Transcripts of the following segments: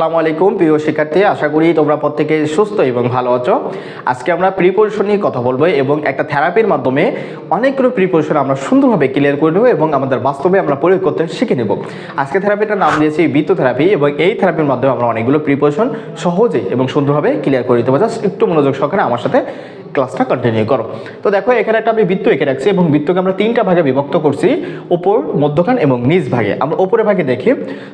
আসসালামু আলাইকুম, প্রিয় শিক্ষার্থী। আশা করি তোমরা প্রত্যেকে সুস্থ এবং ভালো আছো। আজকে আমরা প্রিপোজিশন নিয়ে কথা বলব এবং একটা থেরাপির মাধ্যমে অনেকগুলো প্রিপোজিশন আমরা সুন্দরভাবে ক্লিয়ার করে নেব এবং আমাদের বাস্তবে আমরা প্রয়োগ করতে শিখে নেব। আজকে থেরাপিটার নাম দিয়েছি বৃত্ত থেরাপি এবং এই থেরাপির মাধ্যমে আমরা অনেকগুলো প্রিপোজিশন সহজে এবং সুন্দরভাবে ক্লিয়ার করে দিতে পারব। জাস্ট একটু মনোযোগ সহকারে আমার সাথে ক্লাসটা কন্টিনিউ করো। তো দেখো, এখানে একটা আমি বৃত্ত এঁকে রাখছি এবং বৃত্তকে আমরা তিনটা ভাগে বিভক্ত করছি ওপর মধ্যখান এবং নিচ ভাগে। আমরা ওপরে ভাগে দেখি,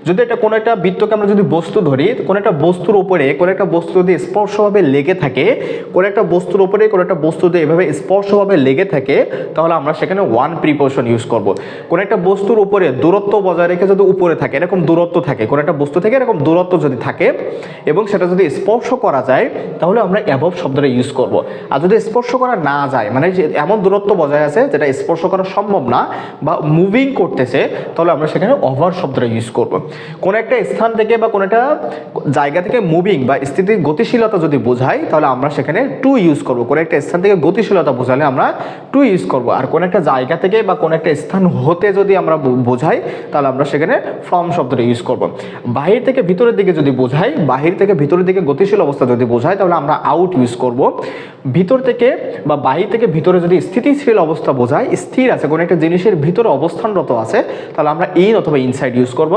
যদি এটা কোনো একটা বৃত্তকে আমরা যদি বস্তু ধরি কোনো একটা বস্তুর উপরে কোনো একটা বস্তু যদি স্পর্শভাবে লেগে থাকে, কোনো একটা বস্তুর উপরে কোনো একটা বস্তু যদি এভাবে স্পর্শভাবে লেগে থাকে, তাহলে আমরা সেখানে ওয়ান প্রিপোশন ইউজ করব। কোনো একটা বস্তুর উপরে দূরত্ব বজায় রেখে যদি উপরে থাকে, এরকম দূরত্ব থাকে, কোনো একটা বস্তু থেকে এরকম দূরত্ব যদি থাকে এবং সেটা যদি স্পর্শ করা যায়, তাহলে আমরা অ্যাবভ শব্দটা ইউজ করব। আর যদি স্পর্শ করা না যায় মানে এমন দূরত্ব বজায় আছে যেটা স্পর্শ করা সম্ভব না বা মুভিং করতেছে, তাহলে আমরা সেখানে ওভার শব্দটা ইউজ করব। কোনো একটা স্থান থেকে বা কোনো একটা জায়গা থেকে মুভিং বা স্থিতির গতিশীলতা যদি বোঝাই, তাহলে আমরা সেখানে টু ইউজ করব। কোনো একটা স্থান থেকে গতিশীলতা বোঝালে আমরা টু ইউজ করব। আর কোনো একটা জায়গা থেকে বা কোনো একটা স্থান হতে যদি আমরা বোঝাই, তাহলে আমরা সেখানে ফ্রম শব্দটা ইউজ করব। বাহির থেকে ভিতরের দিকে যদি বোঝাই, বাহির থেকে ভিতরের দিকে গতিশীল অবস্থা যদি বোঝাই, তাহলে আমরা আউট ইউজ করব। ভিতর থেকে বা বাহির থেকে ভিতরে যদি স্থিতিশীল অবস্থা বোঝায় স্থির আছে, কোনো একটা জিনিসের ভিতরে অবস্থানরত আছে, তাহলে আমরা ইন অথবা ইনসাইড ইউজ করব।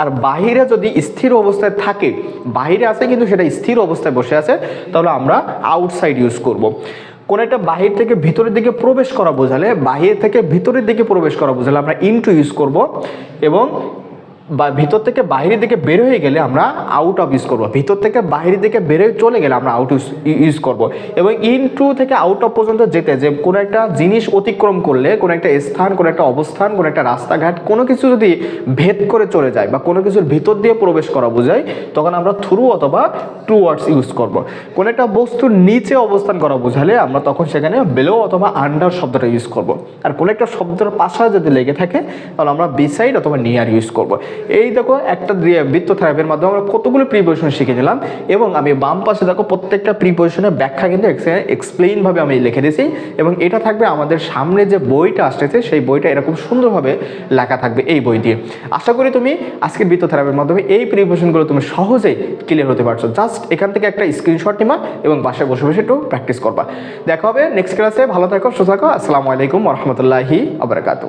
আর বাহিরে যদি স্থির অবস্থায় থাকে। বাহিরে আছে কিন্তু সেটা স্থির অবস্থায় বসে আছে। তাহলে আমরা আউটসাইড ইউজ করব। কোনো একটা বাহির থেকে ভিতরের দিকে প্রবেশ করা বোঝালে, বাহির থেকে ভিতরের দিকে প্রবেশ করা বোঝালে আমরা ইনটু ইউজ করব এবং বা ভিতর থেকে বাইরের দিকে বের হয়ে গেলে আমরা আউট অফ ইউজ করব। ভিতর থেকে বাইরের দিকে বেরোয় চলে গেলে আমরা আউট ইউজ করব। এবং ইন টু থেকে আউট অফ পর্যন্ত যেতে, যে কোনো একটা জিনিস অতিক্রম করলে, কোনো একটা স্থান, কোনো একটা অবস্থান, কোনো একটা রাস্তাঘাট, কোনো কিছু যদি ভেদ করে চলে যায় বা কোনো কিছুর ভিতর দিয়ে প্রবেশ করা বোঝায়, তখন আমরা থ্রু অথবা টু ওয়ার্ডস ইউজ করব। কোনো একটা বস্তুর নিচে অবস্থান করা বোঝালে আমরা তখন সেখানে বেলো অথবা আন্ডার শব্দটা ইউজ করব। আর কোনো একটা শব্দের পাশা যদি লেগে থাকে, তাহলে আমরা বিসাইড অথবা নিয়ার ইউজ করব। এই দেখো একটা বৃত্ত থেরাপির মাধ্যমে আমরা কতগুলো প্রিপোজিশন শিখে নিলাম এবং আমি বাম পাশে দেখো প্রত্যেকটা প্রিপোজিশনের ব্যাখ্যা কিন্তু এক্সপ্লেইন ভাবে আমি লিখে দিয়েছি এবং এটা থাকবে আমাদের সামনে যে বইটা আসতেছে সেই বইটা এরকম সুন্দরভাবে লেখা থাকবে এই বই দিয়ে। আশা করি তুমি আজকের বৃত্ত থেরাপির মাধ্যমে এই প্রিপোজিশনগুলো তুমি সহজেই ক্লিয়ার হতে পারছ। জাস্ট এখান থেকে একটা স্ক্রিনশট নিবা এবং বাসায় বসে বসে একটু প্র্যাকটিস করবা। দেখা হবে নেক্সট ক্লাসে ভালো থাকো, সুস্থ থাকো। আসসালামু আলাইকুম রহমতুল্লাহি আবরাকাতু